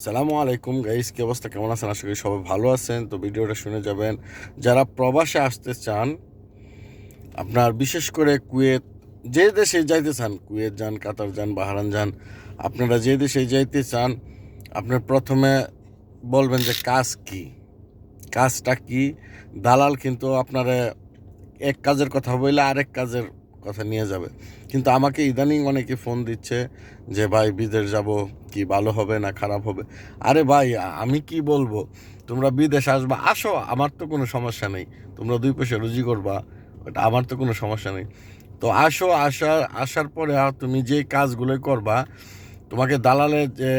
সালামু আলাইকুম গাইস, কি অবস্থা? কেমন আছেন? আশা করি সবাই ভালো আছেন। তো ভিডিওটা শুনে যাবেন। যারা প্রবাসে আসতে চান, আপনার বিশেষ করে কুয়েত, যে দেশে যাইতে চান, কুয়েত যান, কাতার যান বাহারান যান, আপনারা যে দেশে যাইতে চান আপনার প্রথমে বলবেন যে কাজ কি? কাজটা কি? দালাল কিন্তু আপনারা এক কাজের কথা বললে আরেক কাজের কথা নিয়ে যাবে। কিন্তু আমাকে ইদানিং অনেকে ফোন দিচ্ছে যে, ভাই, বিদেশ যাব, কি ভালো হবে না খারাপ হবে? আরে ভাই, আমি কি বলব? তোমরা বিদেশ আসবা, আসো, আমার তো কোনো সমস্যা নেই। তোমরা দুই পয়সা রুজি করবা ওটা আমার তো কোনো সমস্যা নেই। তো আসো আসার আসার পরে তুমি যে কাজগুলো করবা, তোমাকে দালালে যে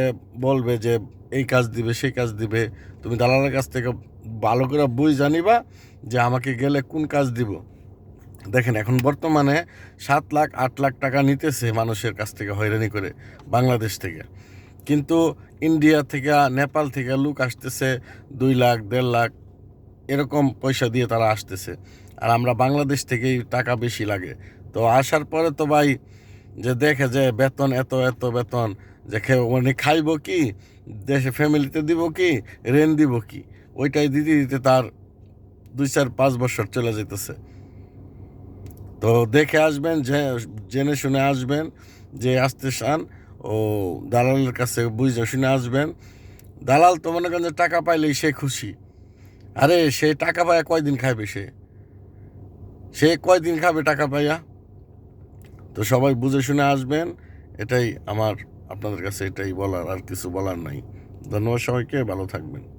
বলবে যে, এই কাজ দিবে, সেই কাজ দিবে, তুমি দালালের কাছ থেকে ভালো করে বুঝ জানিবা যে, আমাকে গেলে কোন কাজ দিব? দেখেন, এখন বর্তমানে সাত লাখ, আট লাখ টাকা নিতেছে মানুষের কাছ থেকে হয়রানি করে বাংলাদেশ থেকে। কিন্তু ইন্ডিয়া থেকে, নেপাল থেকে লোক আসতেছে দুই লাখ, দেড় লাখ, এরকম পয়সা দিয়ে তারা আসতেছে। আর আমরা বাংলাদেশ থেকেই টাকা বেশি লাগে। তো আসার পরে তো ভাই, যে দেখে যে বেতন এত এত বেতন, যে খে- মানে খাইব কি? দেশে ফ্যামিলিতে দিব কি? রেন দিব কি? ওইটাই দিতে দিতে তার দুই চার, পাঁচ বছর চলে যেতেছে। তো দেখে আসবেন, যে জেনে শুনে আসবেন যে আসতে চান ও দালালের কাছে বুঝে শুনে আসবেন। দালাল তো মনে করেন যে টাকা পাইলেই সে খুশি। আরে, সে টাকা পায় কয়দিন খাবে সে? সে কয়দিন খাবে টাকা পাইয়া? তো সবাই বুঝে শুনে আসবেন। এটাই আমার, আপনাদের কাছে এটাই বলার, আর কিছু বলার নাই। ধন্যবাদ সবাইকে, ভালো থাকবেন।